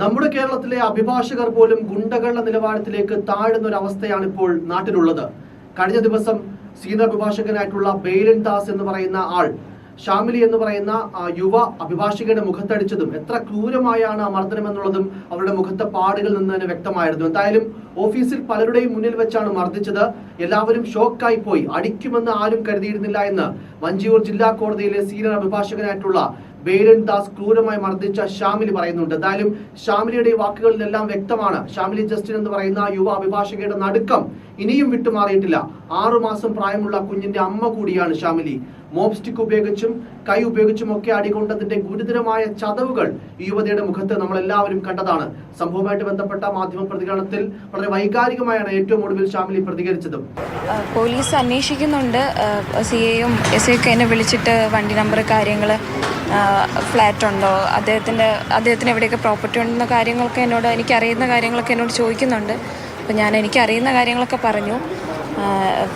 നമ്മുടെ കേരളത്തിലെ അഭിഭാഷകർ പോലും ഗുണ്ടകളുടെ നിലവാരത്തിലേക്ക് താഴ്ന്ന ഒരു അവസ്ഥയാണ് ഇപ്പോൾ നാട്ടിലുള്ളത്. കഴിഞ്ഞ ദിവസം സീനിയർ അഭിഭാഷകനായിട്ടുള്ള ബെയ്ലൻ ദാസ് എന്ന് പറയുന്ന ആൾ ഷാമിലി എന്ന് പറയുന്ന യുവ അഭിഭാഷകയുടെ മുഖത്തടിച്ചതും എത്ര ക്രൂരമായാണ് മർദ്ദനം എന്നുള്ളതും അവരുടെ മുഖത്തെ പാടുകൾ നിന്ന് തന്നെ വ്യക്തമായിരുന്നു. എന്തായാലും ഓഫീസിൽ പലരുടെയും മുന്നിൽ വെച്ചാണ് മർദ്ദിച്ചത്. എല്ലാവരും ഷോക്കായി പോയി അടിക്കുമെന്ന് ആരും കരുതിയിരുന്നില്ല എന്ന് വഞ്ചിയൂർ ജില്ലാ കോടതിയിലെ സീനിയർ അഭിഭാഷകനായിട്ടുള്ള ബേരൻ ദാസ് ക്രൂരമായി മർദ്ദിച്ച ഷാമിലി പറയുന്നുണ്ട്. എന്തായാലും ഷാമിലിയുടെ വാക്കുകളിലെല്ലാം വ്യക്തമാണ്. ഷാമിലി ജസ്റ്റിൻ എന്ന് പറയുന്ന യുവ അഭിഭാഷകയുടെ നടുക്കം ഇനിയും വിട്ടുമാറിയിട്ടില്ല. ആറുമാസം പ്രായമുള്ള കുഞ്ഞിന്റെ അമ്മ കൂടിയാണ് ഷാമിലി മോപ്സ്റ്റിക് ഉപയോഗിച്ചും കൈ ഉപയോഗിച്ചും ഒക്കെ അടികൊണ്ടതിന്റെ ഗുരുതരമായ ചതവുകൾ ഈ യുവതിയുടെ മുഖത്ത് നമ്മൾ എല്ലാവരും കണ്ടതാണ്. സംഭവവുമായിട്ട് ബന്ധപ്പെട്ട മാധ്യമ പ്രതികരണത്തിൽ വളരെ വൈകാരികമായാണ് ഏറ്റവും ഒടുവിൽ ഷാമിലി പ്രതികരിച്ചതും. പോലീസ് അന്വേഷിക്കുന്നുണ്ട്. സി എയും എസ് ഒക്കെ എന്നെ വിളിച്ചിട്ട് വണ്ടി നമ്പർ കാര്യങ്ങൾ ഫ്ലാറ്റ് ഉണ്ടോ? അദ്ദേഹത്തിന്റെ അദ്ദേഹത്തിന് എവിടെയൊക്കെ പ്രോപ്പർട്ടി ഉണ്ടെന്ന കാര്യങ്ങളൊക്കെ എന്നോട് എനിക്കറിയുന്ന കാര്യങ്ങളൊക്കെ എന്നോട് ചോദിക്കുന്നുണ്ട്. അപ്പോൾ ഞാൻ എനിക്കറിയുന്ന കാര്യങ്ങളൊക്കെ പറഞ്ഞു.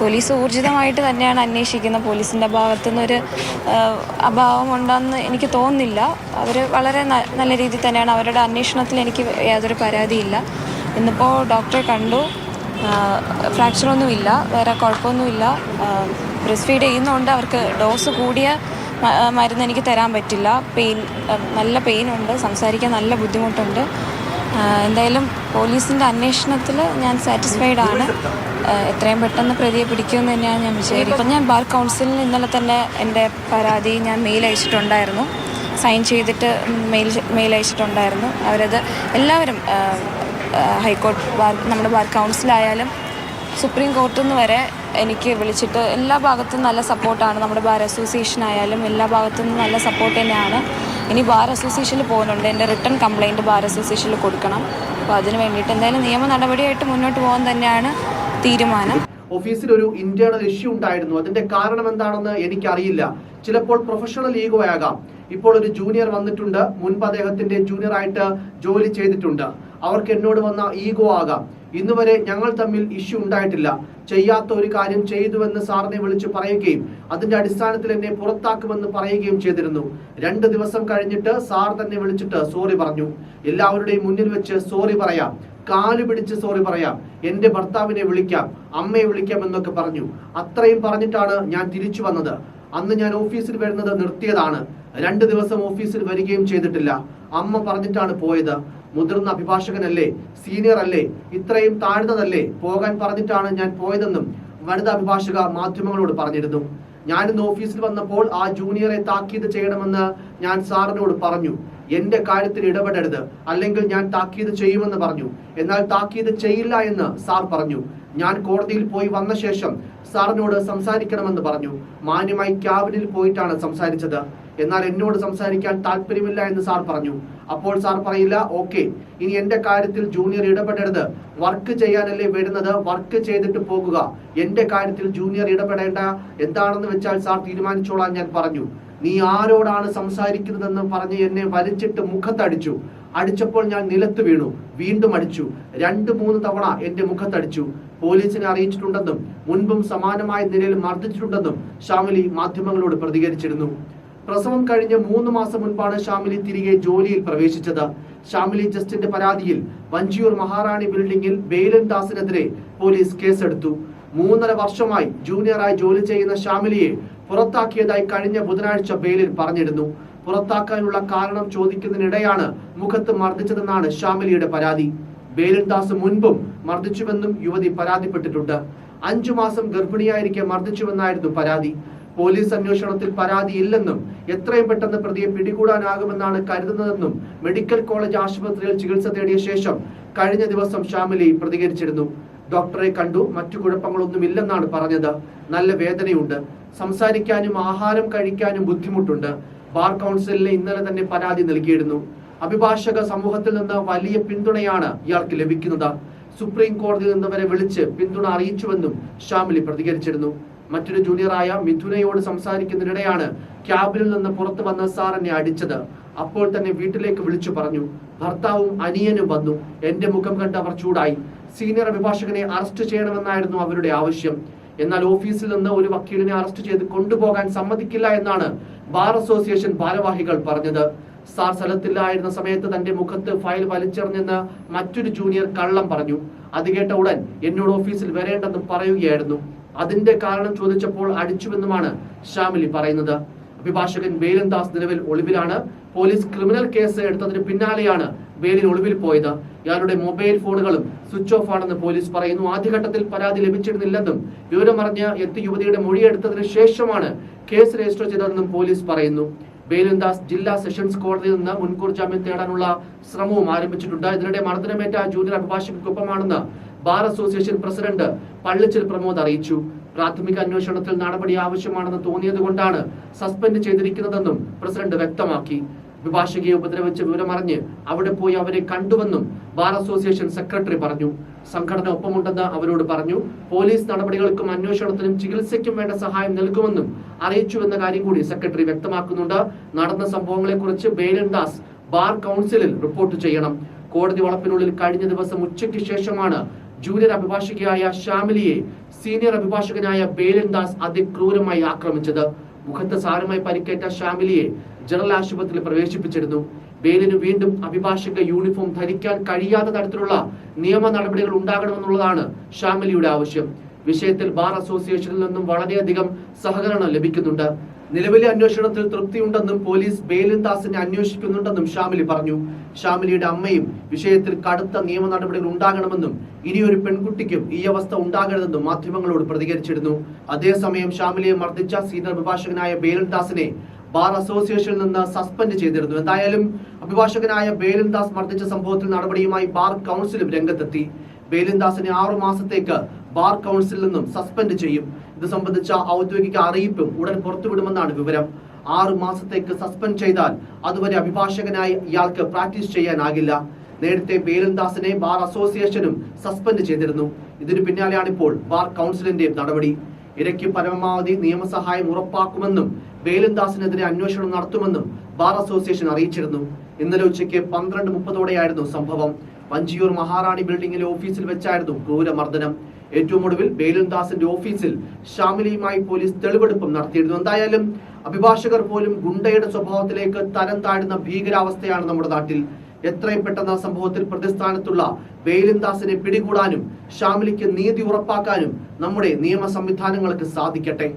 പോലീസ് ഊർജിതമായിട്ട് തന്നെയാണ് അന്വേഷിക്കുന്നത്. പോലീസിന്റെ ഭാഗത്തു നിന്നൊരു ആ, അഭാവം ഉണ്ടെന്ന് എനിക്ക് തോന്നുന്നില്ല. അവർ വളരെ നല്ല രീതിയിൽ തന്നെയാണ് അവരുടെ അന്വേഷണത്തിൽ എനിക്ക് യാതൊരു പരാതിയില്ല. ഇന്നിപ്പോൾ ഡോക്ടറെ കണ്ടു. ഫ്രാക്ചറൊന്നുമില്ല വേറെ കുഴപ്പമൊന്നുമില്ല. ബ്രസ്റ്റ് ഫീഡ് ചെയ്യുന്നതുകൊണ്ട് അവർക്ക് ഡോസ് കൂടിയ മരുന്ന് എനിക്ക് തരാൻ പറ്റില്ല. പെയിൻ നല്ല പെയിൻ ഉണ്ട് സംസാരിക്കാൻ നല്ല ബുദ്ധിമുട്ടുണ്ട്. എന്തായാലും പോലീസിന്റെ അന്വേഷണത്തിൽ ഞാൻ സാറ്റിസ്ഫൈഡ് ആണ്. എത്രയും പെട്ടെന്ന് പ്രതിയെ പിടിക്കുമെന്ന് തന്നെയാണ് ഞാൻ വിചാരിക്കുന്നത്. ഞാൻ ബാർ കൗൺസിലിന് ഇന്നലെ തന്നെ എന്റെ പരാതി ഞാൻ മെയിൽ അയച്ചിട്ടുണ്ടായിരുന്നു. സൈൻ ചെയ്തിട്ട് മെയിൽ മെയിൽ അയച്ചിട്ടുണ്ടായിരുന്നു. അവരത് എല്ലാവരും ഹൈക്കോർട്ട് ബാർ നമ്മുടെ ബാർ കൗൺസിലായാലും സുപ്രീം കോർട്ടിൽ നിന്ന് വരെ എനിക്ക് വിളിച്ചിട്ട് എല്ലാ ഭാഗത്തും നല്ല സപ്പോർട്ടാണ്. നമ്മുടെ ബാർ അസോസിയേഷൻ ആയാലും എല്ലാ ഭാഗത്തും നല്ല സപ്പോർട്ട് തന്നെയാണ്. ഇനി ബാർ അസോസിയേഷനിൽ പോകുന്നുണ്ട്. എന്റെ റിട്ടേൺ കംപ്ലൈന്റ് ബാർ അസോസിയേഷനിൽ കൊടുക്കണം. അപ്പോൾ അതിന് വേണ്ടിയിട്ട് എന്തായാലും നിയമ നടപടിയായിട്ട് മുന്നോട്ട് പോകാൻ തന്നെയാണ് തീരുമാനം. ഓഫീസിൽ ഒരു ഇന്റേണൽ ഇഷ്യൂ ഉണ്ടായിരുന്നു. അതിന്റെ കാരണം എന്താണെന്ന് എനിക്കറിയില്ല. ചിലപ്പോൾ പ്രൊഫഷണൽ ഈഗോ ആകാം. ഇപ്പോൾ ഒരു ജൂനിയർ വന്നിട്ടുണ്ട്. മുൻപ് അദ്ദേഹത്തിന്റെ ജൂനിയർ ആയിട്ട് ജോലി ചെയ്തിട്ടുണ്ട്. അവർക്ക് എന്നോട് വന്ന ഈഗോ ആകാം. ഇന്ന് വരെ ഞങ്ങൾ തമ്മിൽ ഇഷ്യൂ ഉണ്ടായിട്ടില്ല. ചെയ്യാത്ത ഒരു കാര്യം ചെയ്തുവെന്ന് സാറിനെ വിളിച്ച് പറയുകയും അതിന്റെ അടിസ്ഥാനത്തിൽ എന്നെ പുറത്താക്കുമെന്ന് പറയുകയും ചെയ്തിരുന്നു. രണ്ട് ദിവസം കഴിഞ്ഞിട്ട് സാർ തന്നെ വിളിച്ചിട്ട് സോറി പറഞ്ഞു. എല്ലാവരുടെയും മുന്നിൽ വെച്ച് സോറി പറയാം. കാൽ പിടിച്ച് സോറി പറയാം. എന്റെ ഭർത്താവിനെ വിളിക്കാം. അമ്മയെ വിളിക്കാം എന്നൊക്കെ പറഞ്ഞു. അത്രയും പറഞ്ഞിട്ടാണ് ഞാൻ തിരിച്ചു വന്നത്. അന്ന് ഞാൻ ഓഫീസിൽ വരുന്നത് നിർത്തിയതാണ്. രണ്ട് ദിവസം ഓഫീസിൽ വരികയും ചെയ്തിട്ടില്ല. അമ്മ പറഞ്ഞിട്ടാണ് പോയത്. മുതിർന്ന അഭിഭാഷകനല്ലേ സീനിയർ അല്ലേ ഇത്രയും താഴ്ന്നതല്ലേ പോകാൻ പറഞ്ഞിട്ടാണ് ഞാൻ പോയതെന്നും വനിതാ അഭിഭാഷക മാധ്യമങ്ങളോട് പറഞ്ഞിരുന്നു. ഞാനിന്ന് ഓഫീസിൽ വന്നപ്പോൾ ആ ജൂനിയറെ താക്കീത് ചെയ്യണമെന്ന് ഞാൻ സാറിനോട് പറഞ്ഞു. എന്റെ കാര്യത്തിൽ ഇടപെടരുത് അല്ലെങ്കിൽ ഞാൻ താക്കീത് ചെയ്യുമെന്ന് പറഞ്ഞു. എന്നാൽ താക്കീത് ചെയ്യില്ല എന്ന് സാർ പറഞ്ഞു. ഞാൻ കോടതിയിൽ പോയി വന്ന ശേഷം സാറിനോട് സംസാരിക്കണമെന്ന് പറഞ്ഞു. മാന്യമായി ക്യാബിനിൽ പോയിട്ടാണ് സംസാരിച്ചത്. എന്നാൽ എന്നോട് സംസാരിക്കാൻ താല്പര്യമില്ല എന്ന് സാർ പറഞ്ഞു. അപ്പോൾ സാർ പറയില്ല ഓക്കെ ഇനി എന്റെ കാര്യത്തിൽ ജൂനിയർ ഇടപെടരുത്. വർക്ക് ചെയ്യാനല്ലേ വരുന്നത് വർക്ക് ചെയ്തിട്ട് പോകുക. എന്റെ കാര്യത്തിൽ ജൂനിയർ ഇടപെടേണ്ട. എന്താണെന്ന് വെച്ചാൽ സാർ തീരുമാനിച്ചോളാൻ ഞാൻ പറഞ്ഞു. നീ ആരോടാണ് സംസാരിക്കുന്നതെന്ന് പറഞ്ഞ് എന്നെ വലിച്ചിട്ട് മുഖത്തടിച്ചു. അടിച്ചപ്പോൾ ഞാൻ നിലത്ത് വീണു വീണ്ടും അടിച്ചു. രണ്ട് മൂന്ന് തവണ എന്റെ മുഖത്തടിച്ചു. പോലീസിനെ അറിയിച്ചിട്ടുണ്ടെന്നും മുൻപും സമാനമായ നിലയിൽ മർദ്ദിച്ചിട്ടുണ്ടെന്നും ഷാമിലി മാധ്യമങ്ങളോട് പ്രതികരിച്ചിരുന്നു. പ്രസവം കഴിഞ്ഞ് മൂന്ന് മാസം മുൻപാണ് ഷാമിലി തിരികെ ജോലിയിൽ പ്രവേശിച്ചത്. ഷാമിലി ജസ്റ്റിന്റെ പരാതിയിൽ വഞ്ചിയൂർ മഹാറാണി ബിൽഡിംഗിൽ ബെയിലൻ ദാസിനെതിരെ പോലീസ് കേസെടുത്തു. മൂന്നര വർഷമായി ജൂനിയറായി ജോലി ചെയ്യുന്ന ഷാമിലിയെ പുറത്താക്കിയതായി കഴിഞ്ഞ ബുധനാഴ്ച ബെയിലിൽ പറഞ്ഞിരുന്നു. പുറത്താക്കാനുള്ള കാരണം ചോദിക്കുന്നതിനിടെയാണ് മുഖത്ത് മർദ്ദിച്ചതെന്നാണ് ഷാമിലിയുടെ പരാതി. ബേലിൻ ദാസ് മുൻപും മർദ്ദിച്ചുവെന്നും യുവതി പരാതിപ്പെട്ടിട്ടുണ്ട്. അഞ്ചു മാസം ഗർഭിണിയായിരിക്കെ മർദ്ദിച്ചുവെന്നായിരുന്നു പരാതി. പോലീസ് അന്വേഷണത്തിൽ പരാതിയില്ലെന്നും എത്രയും പെട്ടെന്ന് പ്രതിയെ പിടികൂടാനാകുമെന്നാണ് കരുതുന്നതെന്നും മെഡിക്കൽ കോളേജ് ആശുപത്രിയിൽ ചികിത്സ തേടിയ ശേഷം കഴിഞ്ഞ ദിവസം ഷാമിലി പ്രതികരിച്ചിരുന്നു. ഡോക്ടറെ കണ്ടു മറ്റു കുഴപ്പങ്ങളൊന്നും ഇല്ലെന്നാണ് പറഞ്ഞത്. നല്ല വേദനയുണ്ട്. സംസാരിക്കാനും ആഹാരം കഴിക്കാനും ബുദ്ധിമുട്ടുണ്ട്. ബാർ കൗൺസിലിന് ഇന്നലെ തന്നെ പരാതി നൽകിയിരുന്നു. അഭിഭാഷക സമൂഹത്തിൽ നിന്ന് വലിയ പിന്തുണയാണ് ഇയാൾക്ക് ലഭിക്കുന്നത്. സുപ്രീം കോടതിയിൽ നിന്ന് വരെ വിളിച്ച് പിന്തുണ അറിയിച്ചുവെന്നും ഷാമിലി പ്രതികരിച്ചിരുന്നു. മറ്റൊരു ജൂനിയറായ മിഥുനയോട് സംസാരിക്കുന്നതിനിടെയാണ് ക്യാബിനിൽ നിന്ന് പുറത്തു വന്ന സാർ എന്നെ അടിച്ചത്. അപ്പോൾ തന്നെ വീട്ടിലേക്ക് വിളിച്ചു പറഞ്ഞു ഭർത്താവും അനിയനും വന്നു. എന്റെ മുഖം കണ്ട് അവർ ചൂടായി. സീനിയർ അഭിഭാഷകനെ അറസ്റ്റ് ചെയ്യണമെന്നായിരുന്നു അവരുടെ ആവശ്യം. എന്നാൽ ഓഫീസിൽ നിന്ന് ഒരു വക്കീലിനെ അറസ്റ്റ് ചെയ്ത് കൊണ്ടുപോകാൻ സമ്മതിക്കില്ല എന്നാണ് ബാർ അസോസിയേഷൻ ഭാരവാഹികൾ പറഞ്ഞത്. സാർ സ്ഥലത്തില്ലായിരുന്ന സമയത്ത് തന്റെ മുഖത്ത് ഫയൽ വലിച്ചെറിഞ്ഞെന്ന് മറ്റൊരു ജൂനിയർ കള്ളം പറഞ്ഞു. അത് കേട്ട ഉടൻ എന്നോട് ഓഫീസിൽ വരേണ്ടെന്ന് പറയുകയായിരുന്നു. അതിന്റെ കാരണം ചോദിച്ചപ്പോൾ അടിച്ചുവെന്നുമാണ് ഷാമിലി പറയുന്നത്. അഭിഭാഷകൻ വേലൻദാസ് നിലവിൽ ഒളിവിലാണ്. പോലീസ് ക്രിമിനൽ കേസ് എടുത്തതിന് പിന്നാലെയാണ് വേലിൽ ഒളിവിൽ പോയത്. ഇയാളുടെ മൊബൈൽ ഫോണുകളും സ്വിച്ച് ഓഫ് ആണെന്ന് പോലീസ് പറയുന്നു. ആദ്യഘട്ടത്തിൽ പരാതി ലഭിച്ചിരുന്നില്ലെന്നും വിവരമറിഞ്ഞ് എത്തി യുവതിയുടെ മൊഴിയെടുത്തതിന് ശേഷമാണ് കേസ് രജിസ്റ്റർ ചെയ്തതെന്നും പോലീസ് പറയുന്നു. വേലൻദാസ് ജില്ലാ സെഷൻസ് കോടതിയിൽ നിന്ന് മുൻകൂർ ജാമ്യം തേടാനുള്ള ശ്രമവും ആരംഭിച്ചിട്ടുണ്ട്. ഇതിനിടെ മർദ്ദനമേറ്റ junior അഭിഭാഷകർക്കൊപ്പമാണെന്ന് bar association president Pallichil Pramod അറിയിച്ചു. പ്രാഥമിക അന്വേഷണത്തിൽ നടപടി ആവശ്യമാണെന്ന് തോന്നിയതുകൊണ്ടാണ് സസ്പെൻഡ് ചെയ്തിരിക്കുന്നതെന്നും പ്രസിഡന്റ് വ്യക്തമാക്കി. അഭിഭാഷകയെ ഉപദ്രവിച്ച വിവരമറിഞ്ഞ് അവിടെ പോയി അവരെ കണ്ടുവെന്നും ബാർ അസോസിയേഷൻ സെക്രട്ടറി പറഞ്ഞു. സംഘടന ഒപ്പമുണ്ടെന്ന് അവരോട് പറഞ്ഞു. പോലീസ് നടപടികൾക്കും അന്വേഷണത്തിനും ചികിത്സയ്ക്കും വേണ്ട സഹായം നൽകുമെന്നും അറിയിച്ചുവെന്ന കാര്യം കൂടി സെക്രട്ടറി വ്യക്തമാക്കുന്നുണ്ട്. നടന്ന സംഭവങ്ങളെക്കുറിച്ച് ബേലൻ ദാസ് ബാർ കൗൺസിലിൽ റിപ്പോർട്ട് ചെയ്യണം. കോടതി വളപ്പിനുള്ളിൽ കഴിഞ്ഞ ദിവസം ഉച്ചയ്ക്ക് ശേഷമാണ് ജൂനിയർ അഭിഭാഷകയായ ഷാമിലിയെ സീനിയർ അഭിഭാഷകനായ ബേലൻ ദാസ് അതിക്രൂരമായി ആക്രമിച്ചത്. മുഖത്ത് സാരമായി പരിക്കേറ്റ ഷാമിലിയെ ജനറൽ ആശുപത്രിയിൽ പ്രവേശിപ്പിച്ചിരുന്നു. ബേലിന് വീണ്ടും അഭിഭാഷക യൂണിഫോം ധരിക്കാൻ കഴിയാത്ത തരത്തിലുള്ള നിയമ നടപടികൾ ഉണ്ടാകണമെന്നുള്ളതാണ് ഷാമിലിയുടെ ആവശ്യം. വിഷയത്തിൽ ബാർ അസോസിയേഷനിൽ നിന്നും വളരെയധികം സഹകരണം ലഭിക്കുന്നുണ്ട്. നിലവിലെ അന്വേഷണത്തിൽ തൃപ്തിയുണ്ടെന്നും പോലീസ് ബേലിൻ ദാസിനെ അന്വേഷിക്കുന്നുണ്ടെന്നും ഷാമിലി പറഞ്ഞു. ഷാമിലിയുടെ അമ്മയും വിഷയത്തിൽ കടുത്ത നിയമ നടപടികൾ ഉണ്ടാകണമെന്നും ഇനിയൊരു പെൺകുട്ടിക്കും ഈ അവസ്ഥ ഉണ്ടാകരുതെന്നും മാധ്യമങ്ങളോട് പ്രതികരിച്ചിരുന്നു. അതേസമയം ഷാമിലിയെ മർദ്ദിച്ച സീനിയർ അഭിഭാഷകനായ ബേലിൻ ദാസിനെ ബാർ അസോസിയേഷനിൽ നിന്ന് സസ്പെൻഡ് ചെയ്തിരുന്നു. എന്തായാലും അഭിഭാഷകനായ ബേലിൻ ദാസ് മർദ്ദിച്ച സംഭവത്തിൽ നടപടിയുമായി ബാർ കൗൺസിലും രംഗത്തെത്തി. ബേലിൻ ദാസിനെ ആറു മാസത്തേക്ക് ബാർ കൗൺസിലിൽ നിന്നും സസ്പെൻഡ് ചെയ്യും. ഇത് സംബന്ധിച്ച ഔദ്യോഗിക അറിയിപ്പും ഉടൻ പുറത്തുവിടുമെന്നാണ് വിവരം. ആറ് മാസത്തേക്ക് സസ്പെൻഡ് ചെയ്താൽ അതുവരെ അഭിഭാഷകനായി ഇയാൾക്ക് പ്രാക്ടീസ് ചെയ്യാനാകില്ല. നേരത്തെ ബേലൻദാസിനെ ബാർ അസോസിയേഷനും സസ്പെൻഡ് ചെയ്തിരുന്നു. ഇതിനു പിന്നാലെയാണ് ഇപ്പോൾ ബാർ കൗൺസിലിന്റെ നടപടി. ഇടയ്ക്ക് പരമാവധി നിയമസഹായം ഉറപ്പാക്കുമെന്നും വേലന്ദാസിനെതിരെ അന്വേഷണം നടത്തുമെന്നും ബാർ അസോസിയേഷൻ അറിയിച്ചിരുന്നു. ഇന്നലെ ഉച്ചയ്ക്ക് പന്ത്രണ്ട് മുപ്പതോടെയായിരുന്നു സംഭവം. വഞ്ചിയൂർ മഹാറാണി ബിൽഡിംഗിലെ ഓഫീസിൽ വെച്ചായിരുന്നു ക്രൂരമർദ്ദനം. ഏറ്റവും ഒടുവിൽ ബേലുൻദാസിന്റെ ഓഫീസിൽ ഷാമിലിയുമായി പോലീസ് തെളിവെടുപ്പും നടത്തിയിരുന്നു. എന്തായാലും അഭിഭാഷകർ പോലും ഗുണ്ടയുടെ സ്വഭാവത്തിലേക്ക് തരം താഴുന്ന ഭീകരാവസ്ഥയാണ് നമ്മുടെ നാട്ടിൽ. എത്രയും പെട്ടെന്ന് സംഭവത്തിൽ പ്രതിസ്ഥാനത്തുള്ള ബെയിലിൻദാസിനെ പിടികൂടാനും ഷാമിലിക്ക് നീതി ഉറപ്പാക്കാനും നമ്മുടെ നിയമ സംവിധാനങ്ങൾക്ക് സാധിക്കട്ടെ.